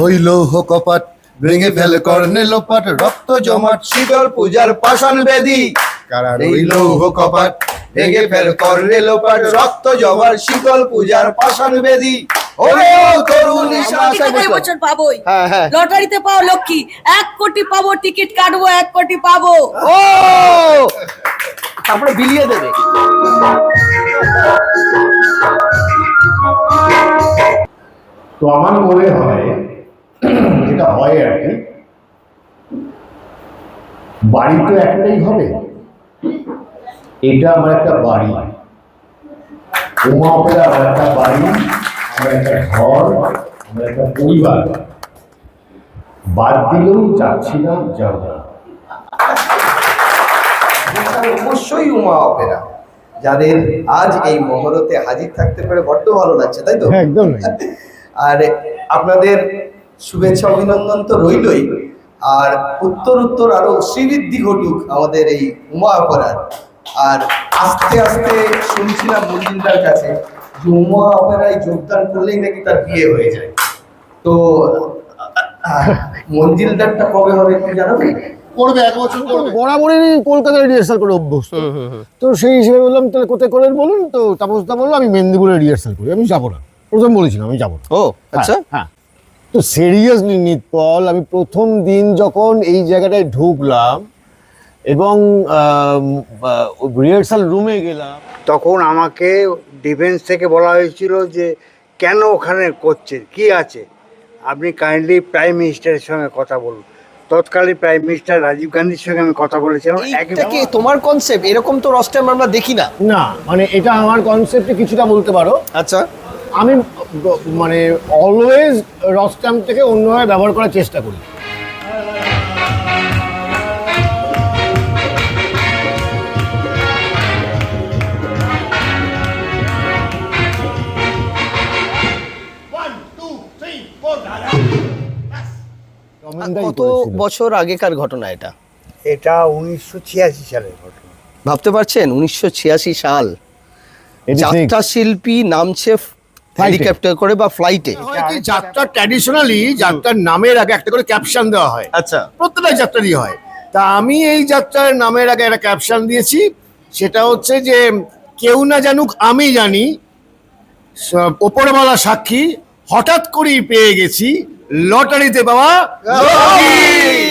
হইল কপাট ভেঙে ফেলে কর্ণে লোপাট রক্ত জমাট শীতল পূজার পাষাণ বেদি। কারা রইল কপাট ভেঙে ফেল কর্ণে লোপাট রক্ত জমাট শীতল পূজার পাষাণ বেদি। পাবোই। হ্যাঁ, হ্যাঁ। লটারিতে পাও লক্ষ্মী এক কোটি পাবো টিকিট কাটবো এক কোটি পাবো। ও! তারপরে বিলিয়ে দেবে। তো আমার মনে হয় যেটা হয় আর কি বাড়ি তো একটাই হবে। এটা আমার একটা বাড়ি। উমা অপেরা আমার একটা বাড়ি আমার একটা ঘর আমার একটা পরিবার। বাদ দিলেও যাচ্ছি না যাব না। অবশ্যই উমা অপেরা যাদের আজ এই মহরতে হাজির থাকতে পেরে বড্ড ভালো লাগছে তাই তো? একদম। আর আপনাদের শুভেচ্ছা অভিনন্দন তো রইলই। আর উত্তর উত্তর আরও শ্রীবৃদ্ধি ঘটুক আমাদের এই উমা অপেরার আর আস্তে আস্তে শুনছিলাম মন্দিরদার কাছে যে উমা অপেরায় যোগদান করলেই নাকি তার বিয়ে হয়ে যায়। তো মঞ্জিলদারটা কবে হবে একটু জানাবেন করবে এক বছর করবে বরাবরই কলকাতায় রিহার্সাল করে অভ্যস্ত। তো সেই হিসেবে বললাম তাহলে কোথায় করেন বলুন? তো তাপসদা বলল আমি মেদিনীপুরে রিহার্সাল করি আমি যাব না। প্রথম বলেছিলাম আমি যাব ও আচ্ছা? হ্যাঁ, হ্যাঁ। তো সিরিয়াসলি নিতপল আমি প্রথম দিন যখন এই জায়গাটায় ঢুকলাম এবং রিহার্সাল রুমে গেলাম তখন আমাকে ডিফেন্স থেকে বলা হয়েছিল যে কেন ওখানে করছেন কি আছে? আপনি কাইন্ডলি প্রাইম মিনিস্টারের সঙ্গে কথা বলুন। তৎকালীন প্রাইম মিনিস্টার রাজীব গান্ধীর সঙ্গে আমি কথা বলেছিলাম। কি তোমার কনসেপ্ট এরকম তো রস্টেম আমরা দেখি না। না মানে এটা আমার কনসেপ্টে কিছুটা বলতে পারো। আচ্ছা। আমি মানে অলওয়েজ রস্টাম থেকে অন্যভাবে ব্যবহার করার চেষ্টা করি। কত বছর আগেকার ঘটনা এটা? এটা উনিশশো ছিয়াশি সালের ঘটনা। ভাবতে পারছেন? উনিশশো ছিয়াশি সাল। যাত্রা শিল্পী নামছে হেলিকপ্টার করে বা ফ্লাইটে যাত্রা ট্র্যাডিশনালি যাত্রার নামের আগে একটা করে ক্যাপশন দেওয়া হয়। আচ্ছা। প্রত্যেকটা যাত্রারই হয়। তা আমি এই যাত্রার নামের আগে একটা ক্যাপশন দিয়েছি। সেটা হচ্ছে যে কেউ না জানুক আমি জানি ওপরওয়ালা সাক্ষী হঠাৎ করেই পেয়ে গেছি লটারিতে পাওয়া লক্ষ্মী।